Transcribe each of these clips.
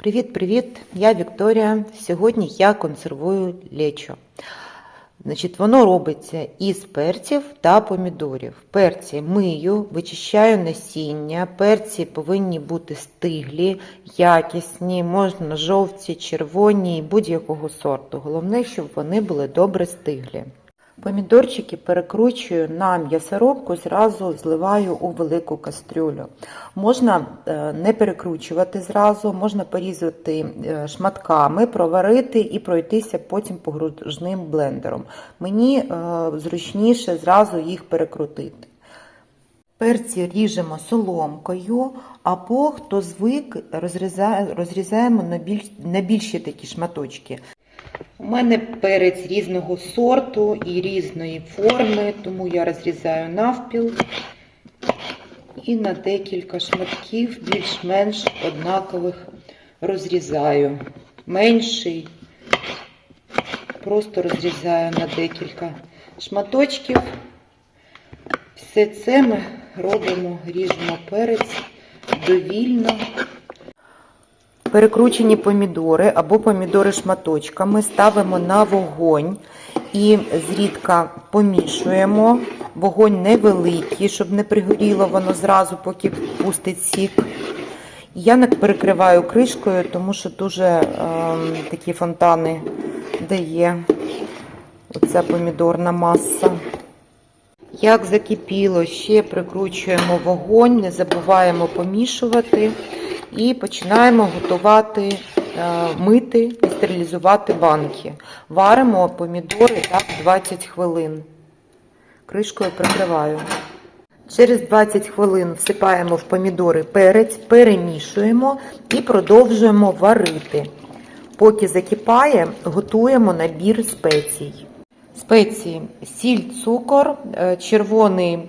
Привіт-привіт! Я Вікторія. Сьогодні я консервую лечо. Значить, воно робиться із перців та помідорів. Перці мию, вичищаю насіння. Перці повинні бути стиглі, якісні, можна жовті, червоні, будь-якого сорту. Головне, щоб вони були добре стиглі. Помідорчики перекручую на м'ясорубку, зразу зливаю у велику кастрюлю. Можна е, не перекручувати зразу, можна порізати е, шматками, проварити і пройтися потім погружним блендером. Мені е, зручніше зразу їх перекрутити. Перці ріжемо соломкою, або хто звик, розрізаємо на більші такі шматочки. У мене перець різного сорту і різної форми, тому я розрізаю навпіл і на декілька шматків більш-менш однакових розрізаю. Менший просто розрізаю на декілька шматочків. Все це ми робимо, ріжемо перець довільно. Перекручені помідори або помідори шматочками ставимо на вогонь і зрідка помішуємо. Вогонь невеликий, щоб не пригоріло воно зразу, поки пустить сік. Я не перекриваю кришкою, тому що дуже е, такі фонтани дає оця помідорна маса. Як закипіло, ще прикручуємо вогонь, не забуваємо помішувати і починаємо готувати, е, мити і стерилізувати банки. Варимо помідори так 20 хвилин. Кришкою прикриваю. Через 20 хвилин всипаємо в помідори перець, перемішуємо і продовжуємо варити. Поки закипає, готуємо набір спецій. Спеції сіль, цукор, е, червоний е,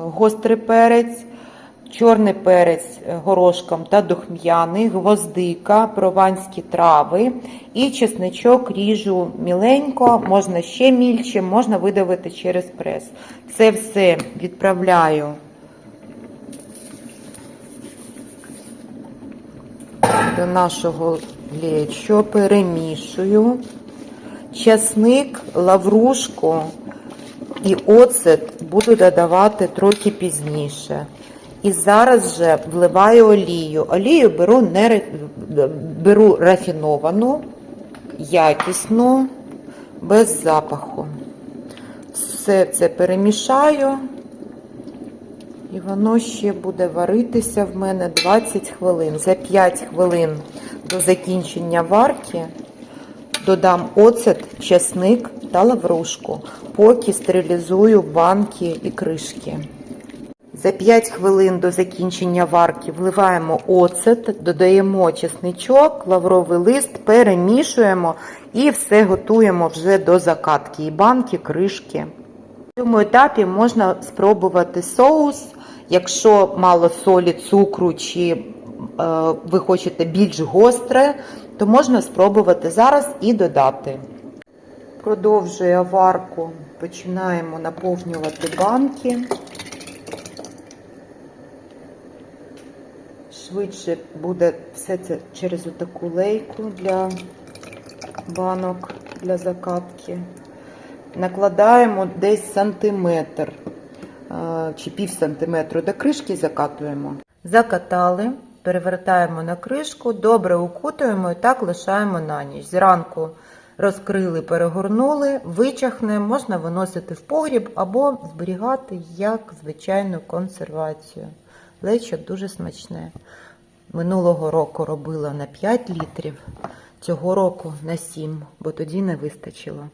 гострий перець, чорний перець е, горошком та духм'яний, гвоздика, прованські трави і чесничок ріжу міленько, можна ще мільче, можна видавити через прес. Це все відправляю до нашого лечо, перемішую. Часник, лаврушку і оцет буду додавати трохи пізніше. І зараз же вливаю олію. Олію беру, не, беру рафіновану, якісну, без запаху. Все це перемішаю. І воно ще буде варитися в мене 20 хвилин. За 5 хвилин до закінчення варки Додам оцет, чесник та лаврушку, поки стерилізую банки і кришки. За 5 хвилин до закінчення варки вливаємо оцет, додаємо чесничок, лавровий лист, перемішуємо і все готуємо вже до закатки. І банки, кришки. В цьому етапі можна спробувати соус, якщо мало солі, цукру чи е, ви хочете більш гостре, то можна спробувати зараз і додати. Продовжує варку, починаємо наповнювати банки. Швидше буде все це через отаку лейку для банок для закатки. Накладаємо десь сантиметр е, чи пів сантиметру до кришки закатуємо. Закатали, перевертаємо на кришку, добре укутуємо і так лишаємо на ніч. Зранку розкрили, перегорнули, вичахне, можна виносити в погріб або зберігати як звичайну консервацію. Лечо дуже смачне. Минулого року робила на 5 літрів, цього року на 7, бо тоді не вистачило.